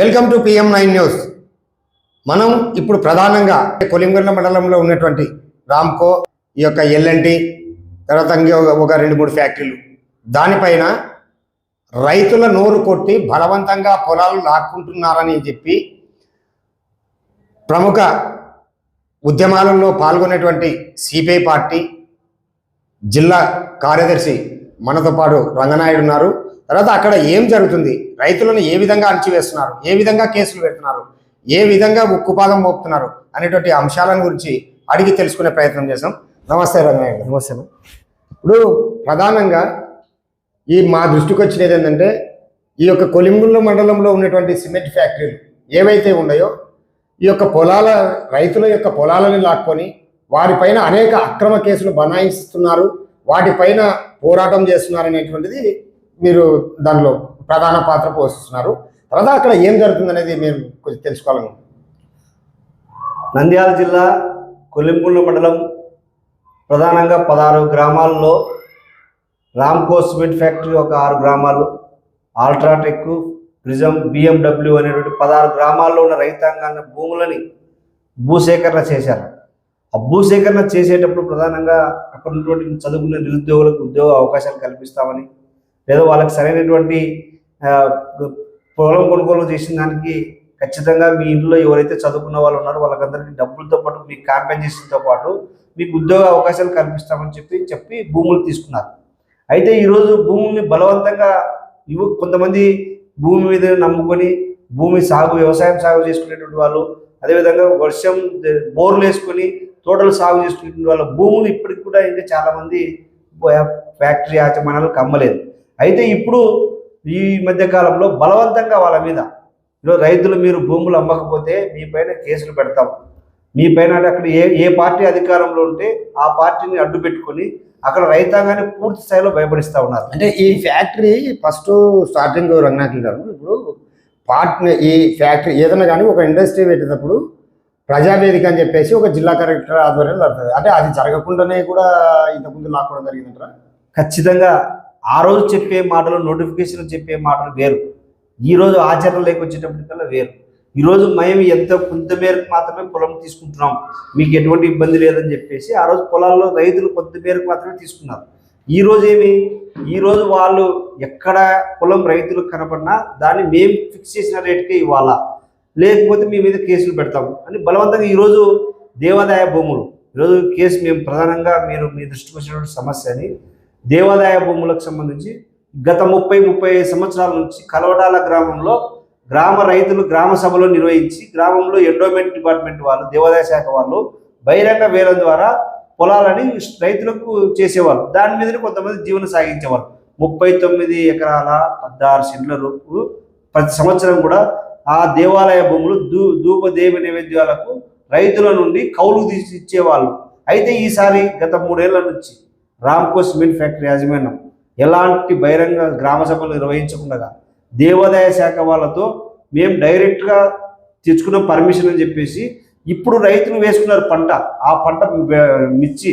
Welcome to PM nine news. మనం ఇప్పుడు ప్రధానంగా కొలింగర్ల మండలంలో ఉన్నటువంటి రామ్కో ఈ యొక్క ఎల్ఎన్టీ తర్వాత ఒక రెండు మూడు ఫ్యాక్టరీలు. దానిపైన రైతుల నోరు కొట్టి బలవంతంగా పొలాలు లాక్కుంటున్నారని చెప్పి ప్రముఖ ఉద్యమాలలో పాల్గొనేటువంటి సిపిఐ పార్టీ జిల్లా కార్యదర్శి మనతో పాటు రంగనాయుడు ఉన్నారు. తర్వాత అక్కడ ఏం జరుగుతుంది? రైతులను ఏ విధంగా అణచివేస్తున్నారు? ఏ విధంగా కేసులు పెడుతున్నారు? ఏ విధంగా ఉక్కుపాదం మోపుతున్నారు? అనేటువంటి అంశాలను గురించి అడిగి తెలుసుకునే ప్రయత్నం చేసాం నమస్తే గారు. నమస్తే ఇప్పుడు ప్రధానంగా ఈ మా దృష్టికి వచ్చినది ఏంటంటే ఈ యొక్క కొలింగుల మండలంలో ఉన్నటువంటి సిమెంట్ ఫ్యాక్టరీలు ఏవైతే ఉన్నాయో ఈ యొక్క పొలాల రైతుల యొక్క పొలాలను లాక్కొని వారిపైన అనేక అక్రమ కేసులు బనాయిస్తున్నారు వాటిపైన పోరాటం చేస్తున్నారు అనేటువంటిది మీరు దానిలో ప్రధాన పాత్ర పోషిస్తున్నారు. తర్వాత అక్కడ ఏం జరుగుతుంది అనేది మేము కొంచెం తెలుసుకోవాలనుకుంటున్నాం నంద్యాల జిల్లా కొల్లింపుల్ల మండలం ప్రధానంగా పదహారు గ్రామాల్లో రామ్కో సిమెంట్ ఫ్యాక్టరీ ఒక ఆరు గ్రామాలు ఆల్ట్రాటెక్ ప్రిజం బిఎండబ్ల్యూ అనేటువంటి పదహారు గ్రామాల్లో ఉన్న రైతాంగాన్ని భూములని భూసేకరణ చేశారు. ఆ భూసేకరణ చేసేటప్పుడు ప్రధానంగా అక్కడ ఉన్నటువంటి చదువుకునే నిరుద్యోగులకు ఉద్యోగ అవకాశాలు కల్పిస్తామని లేదా వాళ్ళకి సరైనటువంటి పొలం కొనుగోలు చేసిన దానికి ఖచ్చితంగా మీ ఇంట్లో ఎవరైతే చదువుకున్న వాళ్ళు ఉన్నారో వాళ్ళకందరికీ డబ్బులతో పాటు మీ కాంపెన్సేషన్తో పాటు మీకు ఉద్యోగ అవకాశాలు కల్పిస్తామని చెప్పి చెప్పి భూములు తీసుకున్నారు. అయితే ఈరోజు భూముల్ని బలవంతంగా ఇవ్వ కొంతమంది భూమి మీద నమ్ముకొని భూమి సాగు వ్యవసాయం సాగు చేసుకునేటువంటి వాళ్ళు అదేవిధంగా వర్షం బోర్లు వేసుకొని తోటలు సాగు చేసుకునేటువంటి వాళ్ళ భూములు ఇప్పటికి కూడా ఇంకా చాలామంది ఫ్యాక్టరీ యాజమాన్యాలకు అమ్మలేదు. అయితే ఇప్పుడు ఈ మధ్య కాలంలో బలవంతంగా వాళ్ళ మీద ఈరోజు రైతులు మీరు భూములు అమ్మకపోతే మీ పైన కేసులు పెడతాం. మీ పైన అక్కడ ఏ ఏ పార్టీ అధికారంలో ఉంటే ఆ పార్టీని అడ్డు పెట్టుకొని అక్కడ రైతాంగాన్ని పూర్తి స్థాయిలో భయపడిస్తా ఉన్నారు. అంటే ఈ ఫ్యాక్టరీ ఫస్ట్ స్టార్టింగ్ రంగనాథ్ గారు ఇప్పుడు పార్ట్ ఈ ఫ్యాక్టరీ ఏదైనా కానీ ఒక ఇండస్ట్రీ పెట్టేటప్పుడు ప్రజావేదిక అని చెప్పేసి ఒక జిల్లా కలెక్టర్ ఆధ్వర్యంలో జరుగుతుంది. అంటే అది జరగకుండానే కూడా ఇంతకుముందు లాక్కోవడం జరిగిందంటారా? ఖచ్చితంగా ఆ రోజు చెప్పే మాటలు నోటిఫికేషన్ చెప్పే మాటలు వేరు. ఈరోజు రోజు ఆచరణలోకి వచ్చేటప్పటికల్లా వేరు. ఈరోజు మేము ఎంత కొంత మేరకు మాత్రమే పొలం తీసుకుంటున్నాం. మీకు ఎటువంటి ఇబ్బంది లేదని చెప్పేసి ఆ రోజు పొలాల్లో రైతులు కొంత మేరకు మాత్రమే తీసుకున్నారు. ఈ రోజు ఏమి? ఈరోజు వాళ్ళు ఎక్కడ పొలం రైతులకు కనపడినా దాన్ని మేము ఫిక్స్ చేసిన రేటుకే ఇవ్వాలా. లేకపోతే మీ మీద కేసులు పెడతాము అని బలవంతంగా ఈరోజు దేవాదాయ భూములు. ఈరోజు కేసు మేము ప్రధానంగా మీరు మీ దృష్టికి వచ్చినటువంటి సమస్య అని దేవాదాయ భూములకు సంబంధించి గత ముప్పై ముప్పై ఐదు సంవత్సరాల నుంచి కలవడాల గ్రామంలో గ్రామ రైతులు గ్రామ సభలో నిర్వహించి గ్రామంలో ఎండోమెంట్ డిపార్ట్మెంట్ వాళ్ళు దేవాదాయ శాఖ వాళ్ళు బహిరంగ వేలం ద్వారా పొలాలని రైతులకు చేసేవాళ్ళు. దాని మీదనే కొంతమంది జీవనం సాగించేవాళ్ళు. ముప్పై తొమ్మిది ఎకరాల పదహారు సెంట్లకు ప్రతి సంవత్సరం కూడా ఆ దేవాలయ భూములు దూ ధూపదేవి నైవేద్యాలకు రైతుల నుండి కౌలు తీసి ఇచ్చేవాళ్ళు. అయితే ఈసారి గత మూడేళ్ళ నుంచి రామ్కో సిమెంట్ ఫ్యాక్టరీ యాజమాన్యం ఎలాంటి బహిరంగ గ్రామ సభలు నిర్వహించకుండా దేవాదాయ శాఖ వాళ్ళతో మేము డైరెక్ట్గా తెచ్చుకున్న పర్మిషన్ అని చెప్పేసి ఇప్పుడు రైతులు వేసుకున్నారు పంట. ఆ పంట మిర్చి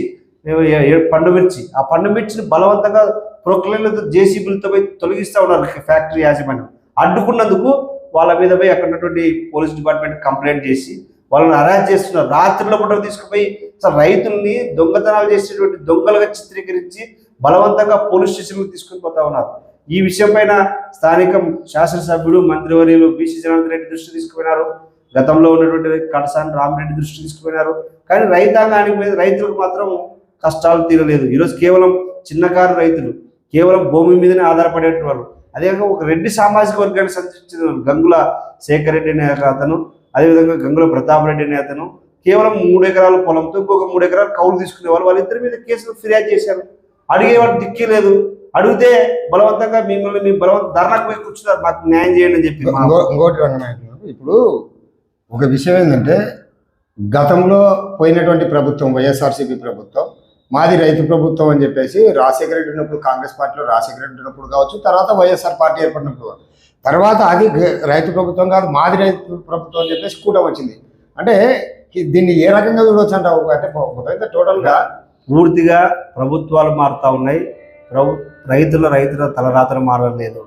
పండు మిర్చి. ఆ పండు మిర్చిని బలవంతంగా ప్రొక్లైన్లతో జేసీబీలతో పోయి తొలగిస్తూ ఉన్నారు ఫ్యాక్టరీ యాజమాన్యం. అడ్డుకున్నందుకు వాళ్ళ మీద పోయి అక్కడ ఉన్నటువంటి పోలీస్ డిపార్ట్మెంట్ కంప్లైంట్ చేసి వాళ్ళని అరెస్ట్ చేస్తున్నారు. రాత్రిలో కూడా తీసుకుపోయి అసలు రైతుల్ని దొంగతనాలు చేసేటువంటి దొంగలుగా చిత్రీకరించి బలవంతంగా పోలీస్ స్టేషన్కి తీసుకుని పోతా ఉన్నారు. ఈ విషయంపైన స్థానిక శాసనసభ్యుడు మంత్రివర్యులు బీసీ జనార్దన్ రెడ్డి దృష్టి తీసుకుపోయినారు. గతంలో ఉన్నటువంటి కడసాని రామరెడ్డి దృష్టి తీసుకుపోయినారు. కానీ రైతాంగానికి మీద రైతులకు మాత్రం కష్టాలు తీరలేదు. ఈరోజు కేవలం చిన్నకారు రైతులు కేవలం భూమి మీదనే ఆధారపడేటువంటి వాళ్ళు అదే ఒక రెడ్డి సామాజిక వర్గానికి సంబంధించిన గంగుల శేఖర్ రెడ్డి అనే అతను అదేవిధంగా గంగుల ప్రతాప్ రెడ్డి అనే అతను కేవలం మూడు ఎకరాల పొలంతో ఇంకొక మూడు ఎకరాలు కౌలు తీసుకునే వాళ్ళు వాళ్ళిద్దరి మీద కేసులు ఫిర్యాదు చేశారు. అడిగేవాడు దిక్కే లేదు. అడిగితే బలవంతంగా మిమ్మల్ని మీ బలవంత ధర్నాకు పోయి కూర్చున్నారు. మాకు న్యాయం చేయండి అని చెప్పి ఇంకోటి రంగనాయకులు ఇప్పుడు ఒక విషయం ఏంటంటే గతంలో పోయినటువంటి ప్రభుత్వం వైఎస్ఆర్సీపీ ప్రభుత్వం మాది రైతు ప్రభుత్వం అని చెప్పేసి రాజశేఖర రెడ్డి ఉన్నప్పుడు కాంగ్రెస్ పార్టీలో రాజశేఖర రెడ్డి ఉన్నప్పుడు కావచ్చు తర్వాత వైఎస్ఆర్ పార్టీ ఏర్పడినప్పుడు తర్వాత అది రైతు ప్రభుత్వం కాదు మాది రైతు ప్రభుత్వం అని చెప్పేసి కూటమి వచ్చింది. అంటే దీన్ని ఏ రకంగా చూడవచ్చు అంటావు? అంటే టోటల్గా? పూర్తిగా ప్రభుత్వాలు మారుతూ ఉన్నాయి. ప్రభు రైతుల రైతుల తలరాతలు మారలేదు.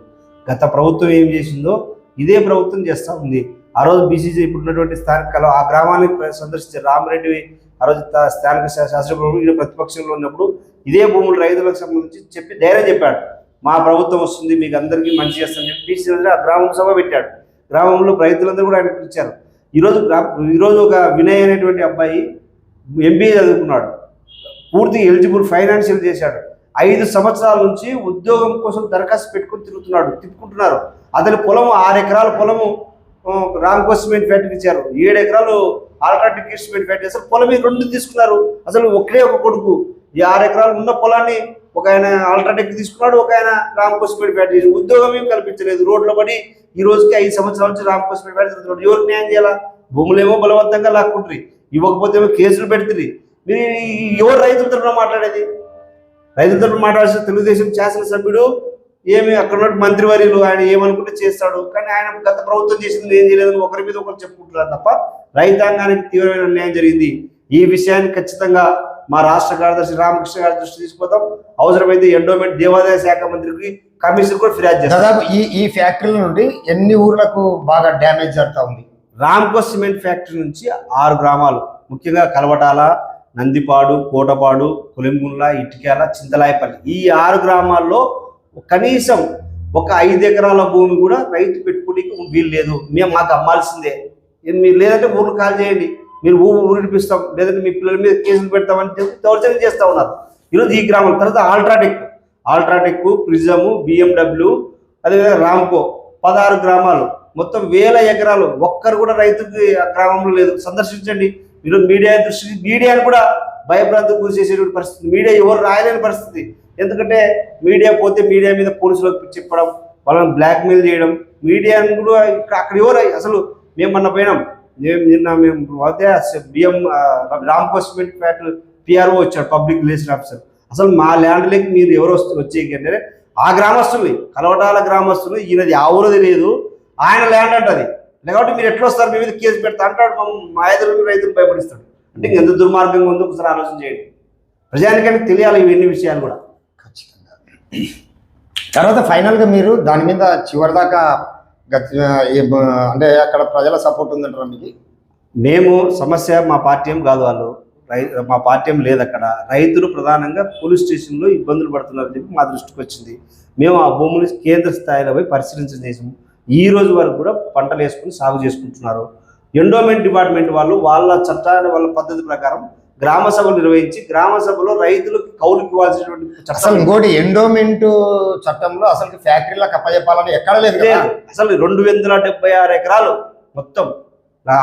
గత ప్రభుత్వం ఏం చేసిందో ఇదే ప్రభుత్వం చేస్తూ ఉంది. ఆ రోజు బీసీసీ ఇప్పుడున్నటువంటి స్థానిక ఆ గ్రామానికి ప్ర- సందర్శించే రామరెడ్డి ఆ రోజు తా- స్థానిక శా- ప్రభుత్వం ప్రతిపక్షంలో ఉన్నప్పుడు ఇదే భూములు రైతులకు సంబంధించి చెప్పి ధైర్యం చెప్పాడు. మా ప్రభుత్వం వస్తుంది మీకు అందరికీ మంచి చేస్తుందని చెప్పి బీసీ ఆ గ్రామం సభ పెట్టాడు. గ్రామంలో రైతులందరూ కూడా ఆయన పిలిచారు. ఈరోజు ఈరోజు ఒక వినయ్ అనేటువంటి అబ్బాయి ఎంబీఏ చదువుకున్నాడు. పూర్తి ఎలిజిబుల్ ఫైనాన్షియల్ చేశాడు. ఐదు సంవత్సరాల నుంచి ఉద్యోగం కోసం దరఖాస్తు పెట్టుకొని తిరుగుతున్నాడు. తిప్పుకుంటున్నారు. అతని పొలము ఆరు ఎకరాల పొలము ఆ, రామ్కో సిమెంట్ ఇచ్చారు. ఏడు ఎకరాలు ఆల్ట్రాటిక్ సిమెంట్ ఫ్యాక్టరీ అసలు పొలం రెండు తీసుకున్నారు. అసలు ఒకే ఒక కొడుకు. ఈ ఆరు ఎకరాలు ఉన్న పొలాన్ని ఒక ఆయన ఆల్ట్రాటెక్ తీసుకున్నాడు ఒక ఆయన రామ్ సిమెంట్ ఫ్యాక్టరీ. ఉద్యోగం ఏం కల్పించలేదు. రోడ్ల పడి ఈ రోజుకి ఐదు సంవత్సరాల నుంచి రామకృష్ణ పెడుతున్నారు ఎవరు న్యాయం చేయాలా? భూములేమో బలవంతంగా లాక్కుంటారు ఇవ్వకపోతే ఏమో కేసులు పెడుతుంది. మీరు ఎవరు రైతుల తరఫున మాట్లాడేది? రైతుల తరఫున మాట్లాడాల్సిన తెలుగుదేశం శాసనసభ్యుడు ఏమి అక్కడ ఉన్న మంత్రివర్యులు ఆయన ఏమనుకుంటే చేస్తాడు? కానీ ఆయన గత ప్రభుత్వం చేసింది ఏం చేయలేదని ఒకరి మీద ఒకరు చెప్పుకుంటున్నారు తప్ప రైతాంగానికి తీవ్రమైన అన్యాయం జరిగింది. ఈ విషయాన్ని ఖచ్చితంగా మా రాష్ట్ర కార్యదర్శి రామకృష్ణ గారి దృష్టి తీసుకుపోతాం. అవసరమైతే ఎండోమెంట్ దేవాదాయ శాఖ మంత్రికి కమిషన్ కూడా ఫిర్యాదు చేస్తాం. దాదాపు ఈ ఈ ఫ్యాక్టరీల నుండి ఎన్ని ఊర్లకు బాగా డ్యామేజ్ జరుగుతూ ఉంది? రామ్కో సిమెంట్ ఫ్యాక్టరీ నుంచి ఆరు గ్రామాలు ముఖ్యంగా కలవటాల నందిపాడు కోటపాడు కొలింగుండ్ల ఇటిక్యాల చింతలాయపల్లి. ఈ ఆరు గ్రామాల్లో కనీసం ఒక ఐదు ఎకరాల భూమి కూడా రైతు పెట్టుకోనికి వీలు లేదు. మేము మాకు అమ్మాల్సిందే. మీరు లేదంటే ఊర్లు కాల్ చేయండి. మీరు ఊరు ఊరిపిస్తాం లేదంటే మీ పిల్లల మీద కేసులు పెడతామని చెప్పి దౌర్జన్యం చేస్తూ ఉన్నారు. ఈరోజు ఈ గ్రామం తర్వాత ఆల్ట్రాటెక్ ఆల్ట్రాటెక్ ప్రిజము బిఎండబ్ల్యూ అదేవిధంగా రామ్కో పదహారు గ్రామాలు. మొత్తం వేల ఎకరాలు. ఒక్కరు కూడా రైతుకి ఆ గ్రామంలో లేదు. సందర్శించండి. ఈరోజు మీడియా దృష్టి మీడియాను కూడా భయభ్రాంతికి గురి చేసేటువంటి పరిస్థితి. మీడియా ఎవరు రాయలేని పరిస్థితి. ఎందుకంటే మీడియా పోతే మీడియా మీద పోలీసులకు చెప్పడం వాళ్ళని బ్లాక్మెయిల్ చేయడం మీడియాను కూడా ఇక్కడ అక్కడ ఎవరు అసలు మేము మొన్న పోయినాం. మేము నిన్న మేము పోతే బిఎం రామ్కో సిమెంట్ పిఆర్ఓ వచ్చాడు పబ్లిక్ రిలేషన్ ఆఫీసర్. అసలు మా ల్యాండ్లోకి మీరు ఎవరు వస్తు వచ్చేకి అంటే ఆ గ్రామస్తుల్ని కలవటాల గ్రామస్తులు ఈయనది ఆ ఊరది లేదు ఆయన ల్యాండ్ అంటది లేకపోతే మీరు ఎట్లా వస్తారు? మీ మీద కేసు పెడతా అంటాడు మా మా ఎదురు రైతులు భయపడిస్తాడు. అంటే ఎంత దుర్మార్గంగా ఉందో ఒకసారి ఆలోచన చేయండి. ప్రజానికానికి తెలియాలి ఇవన్నీ విషయాలు కూడా. ఖచ్చితంగా. తర్వాత ఫైనల్గా మీరు దాని మీద చివరిదాకా అంటే అక్కడ ప్రజల సపోర్ట్ ఉందంటారా మీకు? మేము సమస్య మా పార్టీ ఏం కాదు వాళ్ళు. రై మా పార్టీ ఏం లేదు అక్కడ. రైతులు ప్రధానంగా పోలీస్ స్టేషన్లో ఇబ్బందులు పడుతున్నారని చెప్పి మా దృష్టికి వచ్చింది. మేము ఆ భూములు కేంద్ర స్థాయిలో పోయి పరిశీలించడం చేసాము ఈ రోజు వరకు కూడా పంటలు వేసుకుని సాగు చేసుకుంటున్నారు. ఎండోమెంట్ డిపార్ట్మెంట్ వాళ్ళు వాళ్ళ చట్టాల వాళ్ళ పద్ధతి ప్రకారం గ్రామ సభలు నిర్వహించి గ్రామ సభలో రైతులకు కౌలుకి ఇవ్వాల్సినటువంటి అసలు ఇంకోటి ఎండోమెంట్ చట్టంలో అసలు ఫ్యాక్టరీలకు అప్పచెప్పాలని ఎక్కడ లేదు. అసలు రెండు వందల డెబ్బై ఆరు ఎకరాలు మొత్తం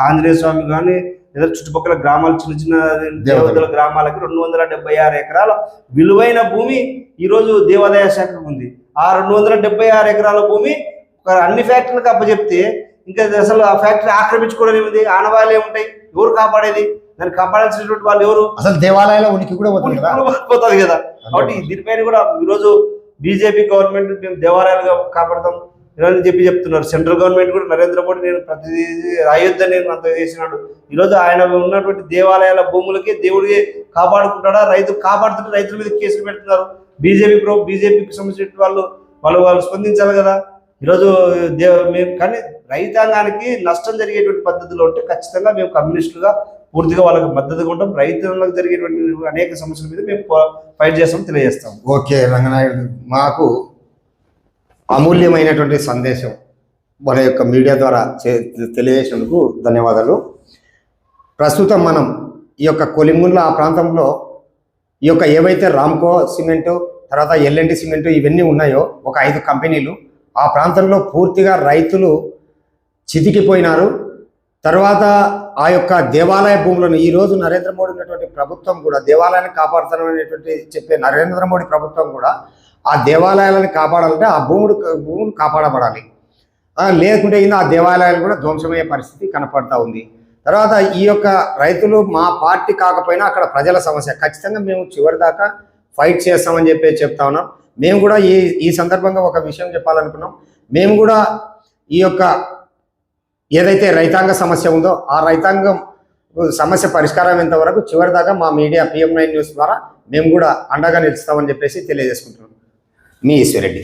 ఆంజనేయ స్వామి కానీ లేదా చుట్టుపక్కల గ్రామాలు చిన్న చిన్న దేవతల గ్రామాలకి రెండు వందల డెబ్బై ఆరు ఎకరాల విలువైన భూమి ఈరోజు దేవాదాయ శాఖకు ఉంది. ఆ రెండు వందల డెబ్బై ఆరు ఎకరాల భూమి ఒక అన్ని ఫ్యాక్టరీలకు అప్పచెప్తే ఇంకా అసలు ఆ ఫ్యాక్టరీ ఆక్రమించుకోవడం ఏమిటి ఆనవాళ్ళు ఏముంటాయి? ఎవరు కాపాడేది? దాన్ని కాపాడాల్సినటువంటి వాళ్ళు ఎవరు? అసలు దేవాలయాల ఉనికి కూడా పోతుంది కదా. కాబట్టి దీనిపైన కూడా ఈరోజు బీజేపీ గవర్నమెంట్ మేము దేవాలయాలుగా కాపాడతాం అని చెప్పి చెప్తున్నారు. సెంట్రల్ గవర్నమెంట్ కూడా నరేంద్ర మోడీ నేను ప్రతి అయోధ్య నేను అంత చేసినాడు. ఈరోజు ఆయన ఉన్నటువంటి దేవాలయాల భూములకి దేవుడికి కాపాడుకుంటాడా? రైతు కాపాడుతుంటే రైతుల మీద కేసులు పెడుతున్నారు. బీజేపీ ప్రో బీజేపీకి సంబంధించిన వాళ్ళు వాళ్ళు వాళ్ళు స్పందించాలి కదా. ఈరోజు దేవ మేము కానీ రైతాంగానికి నష్టం జరిగేటువంటి పద్ధతిలో ఉంటే ఖచ్చితంగా మేము కమ్యూనిస్టులుగా పూర్తిగా వాళ్ళకి మద్దతుగా ఉంటాం రైతులకు జరిగేటువంటి అనేక సమస్యల మీద మేము ఫైట్ చేస్తాం తెలియజేస్తాం. ఓకే రంగనాయుడు మాకు అమూల్యమైనటువంటి సందేశం మన యొక్క మీడియా ద్వారా చే- తెలియజేసినందుకు ధన్యవాదాలు. ప్రస్తుతం మనం ఈ యొక్క కొలింగుండ్ల ఆ ప్రాంతంలో ఈ యొక్క ఏవైతే రామ్కో సిమెంటు తర్వాత ఎల్ఎన్టీ సిమెంటు ఇవన్నీ ఉన్నాయో ఒక ఐదు కంపెనీలు ఆ ప్రాంతంలో పూర్తిగా రైతులు చితికిపోయినారు. తర్వాత ఆ యొక్క దేవాలయ భూములను ఈ రోజు నరేంద్ర మోడీ ఉన్నటువంటి ప్రభుత్వం కూడా దేవాలయాన్ని కాపాడుతాననేటువంటి చెప్పే నరేంద్ర మోడీ ప్రభుత్వం కూడా ఆ దేవాలయాలను కాపాడాలంటే ఆ భూముడు భూములు కాపాడబడాలి. లేకుంటే ఇంకా ఆ దేవాలయాలు కూడా ధ్వంసమయ్యే పరిస్థితి కనపడతా ఉంది. తర్వాత ఈ యొక్క రైతులు మా పార్టీ కాకపోయినా అక్కడ ప్రజల సమస్య ఖచ్చితంగా మేము చివరి దాకా ఫైట్ చేస్తామని చెప్పి చెప్తా ఉన్నాం. మేము కూడా ఈ ఈ సందర్భంగా ఒక విషయం చెప్పాలనుకున్నాం. మేము కూడా ఈ యొక్క ఏదైతే రైతాంగ సమస్య ఉందో ఆ రైతాంగం సమస్య పరిష్కారం ఎంత చివరి దాకా మా మీడియా పిఎం నైన్ న్యూస్ ద్వారా మేము కూడా అండగా నిలుస్తామని చెప్పేసి తెలియజేసుకుంటున్నాం. మీ ఈశ్వరెడ్డి